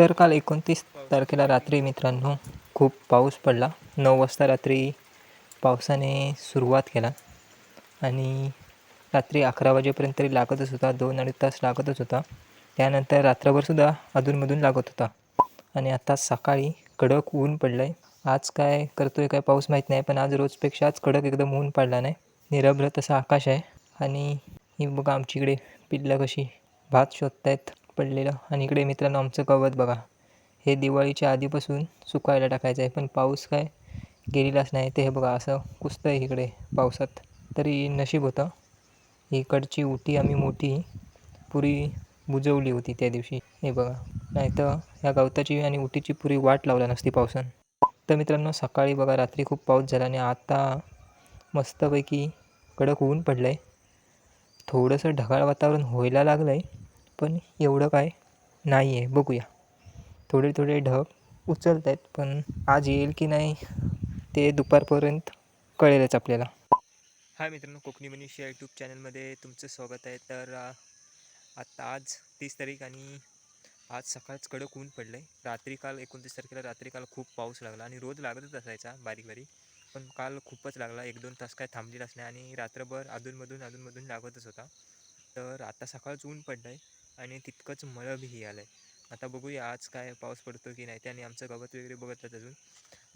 तर काल एकोणतीस तारखेला रात्री मित्रांनो खूप पाऊस पडला. नऊ वाजता रात्री पावसाने सुरुवात केला. आणि रात्री अकरा वाजेपर्यंत तरी लागतच होता. दोन अडीच तास लागतच होता. त्यानंतर रात्रभरसुद्धा अधूनमधून लागत होता. आणि आता सकाळी कडक ऊन पडलं आहे आज काय करतोय काय पाऊस माहीत नाही पण आज रोजपेक्षा आज कडक एकदम ऊन पडला नाही. निरभ्र तसं आकाश आहे. आणि ही बघा आमची इकडे पिल्लं कशी भात शोधतायत. पडलेलं. आणि इकडे मित्रांनो आमचं गवत बघा. हे दिवाळीच्या आधीपासून सुकायला टाकायचं आहे. पण पाऊस काय गेलेलाच नाही. ते हे बघा असं कुसतं आहे इकडे पावसात. तरी नशीब होतं. इकडची उटी आम्ही मोठी पुरी बुजवली होती त्या दिवशी. हे बघा. नाही तर ह्या गवताची आणि उटीची पुरी वाट लावला नसती पावसानं. तर मित्रांनो सकाळी बघा रात्री खूप पाऊस झाला आणि आता मस्तपैकी कडक ऊन पडलं आहे थोडंसं ढगाळ वातावरण व्हायला लागलं आहे पण एवढं काय नाही आहे बघूया. थोडे थोडे ढग उचलत आहेत पण आज येईल की नाही ते दुपारपर्यंत कळेलच आपल्याला. हाय मित्रांनो कोकणी मनीष या यूट्यूब चॅनलमध्ये तुमचं स्वागत आहे. तर आत्ता आता आज तीस तारीख आणि आज सकाळच कडक ऊन पडलं आहे रात्री काल एकोणतीस तारखेला रात्री काल खूप पाऊस लागला आणि रोज लागतच असायचा बारीक बारीक. पण काल खूपच लागला. एक दोन तास काय थांबलेलाच नाही आणि रात्रभर अधूनमधून अधूनमधून लागतच होता. तर आता सकाळच ऊन पडलं आहे आणि तितकंच मळबही आलं आहे आता बघूया आज काय पाऊस पडतो की नाही त्याने आमचं गवत वगैरे बघितलं अजून.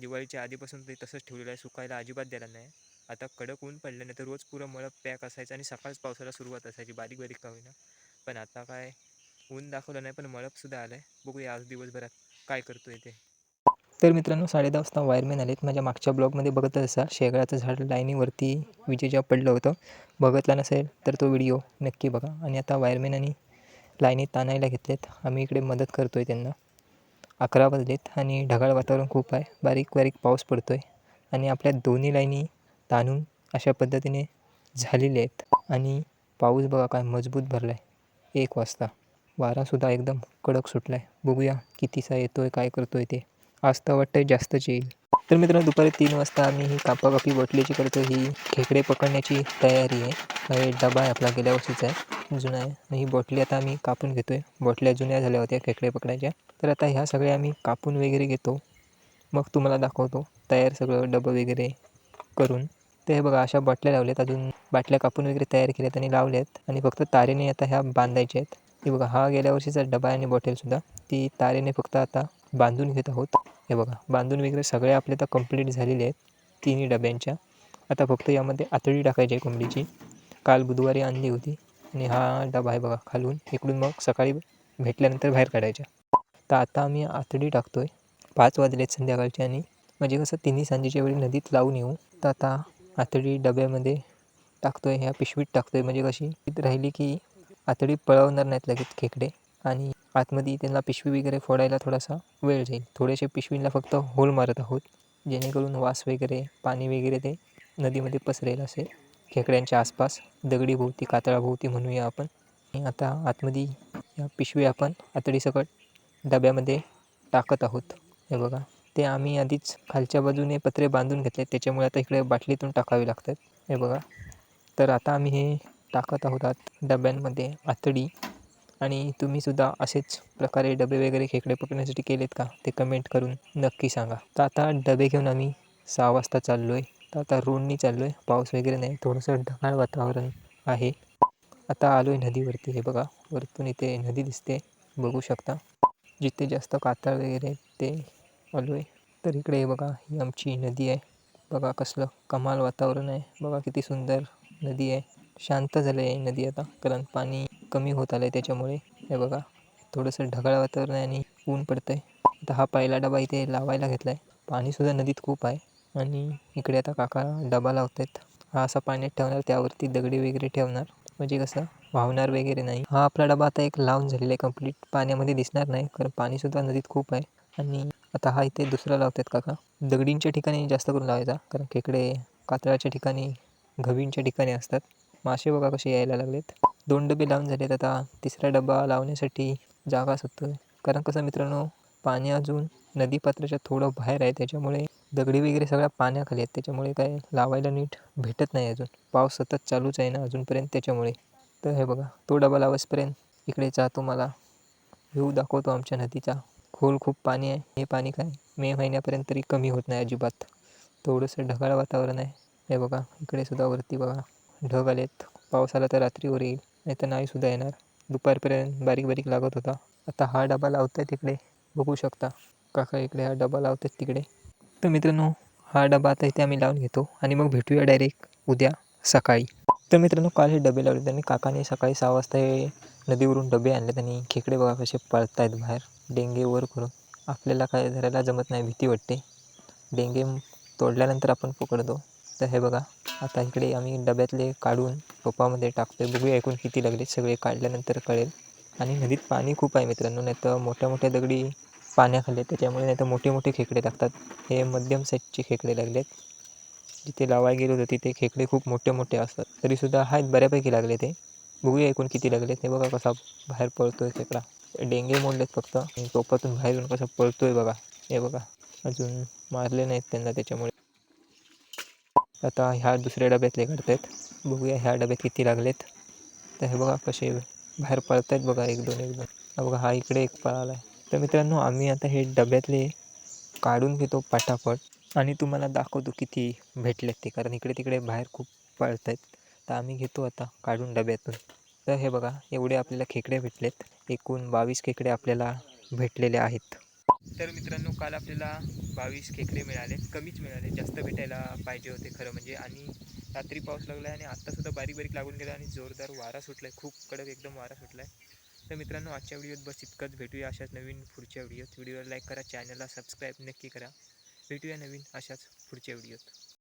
दिवाळीच्या आधीपासून ते तसंच ठेवलेलं आहे सुकायला अजिबात द्यायला नाही. आता कडक ऊन पडलं नाही तर रोज पुरं मळब पॅक असायचं आणि सकाळच पावसाला सुरुवात असायची बारीक बारीक का होईना. पण आता काय ऊन दाखवलं नाही पण मळबसुद्धा आलं आहे बघूया आज दिवसभरात काय करतो आहे ते. तर मित्रांनो साडेदहा वाजता वायरमॅन आलेत. माझ्या मागच्या ब्लॉगमध्ये बघतच असा शेगळाचं झाड लाईनीवरती विजेच्या पडलं होतं. बघितला नसेल तर तो व्हिडिओ नक्की बघा. आणि आता वायरमॅन आणि लाईनीत ताणायला घेतलेत. आम्ही इकडे मदत करतो आहे त्यांना. अकरा वाजलेत आणि ढगाळ वातावरण खूप आहे. बारीक बारीक पाऊस पडतो आहे आणि आपल्या दोन्ही लाईनी ताणून अशा पद्धतीने झालेले आहेत. आणि पाऊस बघा काय मजबूत भरला आहे एक वाजता. वारासुद्धा एकदम कडक सुटला आहे बघूया कितीसा येतो आहे काय करतो आहे ते. आज तर वाटतं जास्तच येईल. तर मित्रांनो दुपारी तीन वाजता आम्ही ही कापाकापी बटलीची करतो ही खेकडे पकडण्याची तयारी आहे. डबा आहे आपला गेल्या वर्षीचा आहे. जुना आहे आणि ही बॉटली आता आम्ही कापून घेतो आहे बॉटल्या जुन्या झाल्या होत्या खेकडे पकडायच्या. तर आता ह्या सगळ्या आम्ही कापून वगैरे घेतो. मग तुम्हाला दाखवतो. तयार सगळं डबं वगैरे करून. ते हे बघा अशा बाटल्या लावल्यात. अजून बाटल्या कापून वगैरे तयार केल्यात आणि लावल्यात. आणि फक्त तारेने आता ह्या बांधायच्या आहेत. हे बघा हा गेल्या वर्षीचा डबा आणि बॉटलसुद्धा ती तारेने फक्त आता बांधून घेत आहोत. हे बघा बांधून वगैरे सगळे आपले आता कंप्लीट झालेले आहेत. तिन्ही डब्यांच्या. आता फक्त यामध्ये आतडी टाकायची आहे कोंबडीची. काल बुधवारी आणली होती. आणि हा डबा आहे बघा खालून. इकडून मग सकाळी भेटल्यानंतर बाहेर काढायच्या. तर आता आम्ही आतडी टाकतो आहे पाच वाजलेत संध्याकाळचे आणि म्हणजे कसं तिन्ही सांजेच्या वेळी नदीत लावून येऊ. तर आता आतडी डब्यामध्ये टाकतो आहे ह्या पिशवीत टाकतो आहे म्हणजे कशी राहिली की आतडी पळवणार नाहीत लगेच खेकडे. आणि आतमध्ये त्यांना पिशवी वगैरे फोडायला थोडासा वेळ जाईल. थोडेसे पिशवीला फक्त होल मारत आहोत. जेणेकरून वास वगैरे पाणी वगैरे ते नदीमध्ये पसरेल असे खेकड्यांच्या आसपास दगडी भोवती कातळाभोवती म्हणूया आपण. आता आतमध्ये या पिशवी आपण आतडीसकट डब्यामध्ये टाकत आहोत. हे बघा ते आम्ही आधीच खालच्या बाजूने पत्रे बांधून घेतले त्याच्यामुळे आता इकडे बाटलीतून टाकावे लागतात. हे बघा. तर आता आम्ही हे टाकत आहोत आत डब्यांमध्ये आतडी. आणि तुम्हीसुद्धा असेच प्रकारे डबे वगैरे खेकडे पकडण्यासाठी केलेत का? ते कमेंट करून नक्की सांगा. तर आता डबे घेऊन आम्ही सहा वाजता चाललो आहे तर आता रोडनी चाललो आहे पाऊस वगैरे नाही. थोडंसं ढगाळ वातावरण आहे. आता आलो आहे नदीवरती. हे बघा वरतून इथे नदी दिसते. बघू शकता. जिथे जास्त कातळ वगैरे ते आलो आहे तर इकडे हे बघा ही आमची नदी आहे. बघा कसलं कमाल वातावरण आहे. बघा किती सुंदर नदी आहे. शांत झालं आहे नदी आता. कारण पाणी कमी होत आलं आहे त्याच्यामुळे. हे बघा थोडंसं ढगाळ वातावरण आहे आणि ऊन पडतं आहे आता हा पहिला डबा इथे लावायला घेतला आहे पाणीसुद्धा नदीत खूप आहे. आणि इकडे आता काका डबा लावत आहेत हा असा पाण्यात ठेवणार त्यावरती दगडी वगैरे ठेवणार. म्हणजे कसं वाहणार वगैरे नाही. हा आपला डबा आता एक लावून झालेला आहे कंप्लीट पाण्यामध्ये दिसणार नाही कारण पाणीसुद्धा नदीत खूप आहे. आणि आता हा इथे दुसरा लावतात काका. दगडींच्या ठिकाणी जास्त करून लावायचा कारण खेकडे कातळाच्या ठिकाणी गवींच्या ठिकाणी असतात. मासे बघा कसे यायला लागलेत. दोन डबे लावून झालेत आता. तिसरा डबा लावण्यासाठी जागा सुटतो कारण कसं मित्रांनो पाणी अजून नदीपात्राच्या थोडं बाहेर आहे त्याच्यामुळे दगडी वगैरे सगळ्या पाण्याखाली आहेत. त्याच्यामुळे काय लावायला नीट भेटत नाही अजून. पाऊस सतत चालूच आहे ना अजूनपर्यंत त्याच्यामुळे. तर हे बघा तो डबा लावसपर्यंत इकडे जा तुम्हाला व्ह्यू दाखवतो आमच्या नदीचा. खोल खूप पाणी आहे. हे पाणी काय मे महिन्यापर्यंत तरी कमी होत नाही अजिबात. थोडंसं ढगाळ वातावरण आहे. हे बघा इकडे सुद्धा वरती बघा ढग आलेत. पाऊस आला तर रात्रीवर येईल नाही तर नाही सुद्धा येणार. दुपारपर्यंत बारीक बारीक लागत होता. आता हा डबा लावताय तिकडे बघू शकता. काका इकडे हा डबा लावतात तिकडे. तर मित्रांनो हा डबा आता इथे आम्ही लावून घेतो आणि मग भेटूया डायरेक्ट उद्या सकाळी. तर मित्रांनो काल हे डबे लावले त्यांनी काकाने सकाळी सहा वाजता हे नदीवरून डबे आणले त्यांनी खेकडे बघा कसे पळत आहेत बाहेर. डेंगे वर करून. आपल्याला काय धरायला जमत नाही भीती वाटते. डेंगे तोडल्यानंतर आपण पकडतो. तर हे बघा आता इकडे आम्ही डब्यातले काढून टोपामध्ये टाकतोय. बघूया ऐकून किती लागले सगळे काढल्यानंतर कळेल. आणि नदीत पाणी खूप आहे मित्रांनो नाही तर मोठ्या मोठ्या दगडी पाण्याखाली आहेत, त्याच्यामुळे नाही तर मोठे मोठे खेकडे लागतात. हे मध्यम साईजचे खेकडे लागलेत. जिथे लावायला गेलो होतो तिथे खेकडे खूप मोठे मोठे असतात. तरीसुद्धा आहेत बऱ्यापैकी लागले ते. बघूया एकूण किती लागले ते बघा कसा बाहेर पळतोय खेकडा. डेंगे मोडलेत फक्त. टोपातून बाहेर येऊन कसा पळतोय बघा. हे बघा. अजून मारले नाहीत त्यांना त्याच्यामुळे. आता ह्या दुसऱ्या डब्यातले काढतायत. बघूया ह्या डब्यात किती लागलेत. तर हे बघा कसे बाहेर पळत आहेत बघा एक दोन एक दोन. बघा हा इकडे एक पळाला आहे तर मित्रांनो आम्ही आता हे डब्यातले काढून घेतो पटापट. आणि तुम्हाला दाखवतो किती भेटलेत ते कारण इकडे तिकडे बाहेर खूप पळत आहेत तर आम्ही घेतो आता काढून डब्यातून. तर हे बघा एवढे आपल्याला खेकडे भेटलेत. एकूण बावीस खेकडे आपल्याला भेटलेले आहेत. तर मित्रांनो काल आपल्याला बावीस खेकडे मिळाले कमीच मिळाले. जास्त भेटायला पाहिजे होते खरं म्हणजे. आणि रात्री पाऊस लागला आहे आणि आत्तासुद्धा बारीक बारीक लागून गेला आणि जोरदार वारा सुटला आहे खूप कडक एकदम वारा सुटला आहे तर मित्रांनो आजच्या व्हिडिओत बस इतकंच. भेटूया अशाच नवीन पुढच्या व्हिडिओत. व्हिडिओला लाईक करा चॅनलला सबस्क्राईब नक्की करा. भेटूया नवीन अशाच पुढच्या व्हिडिओत.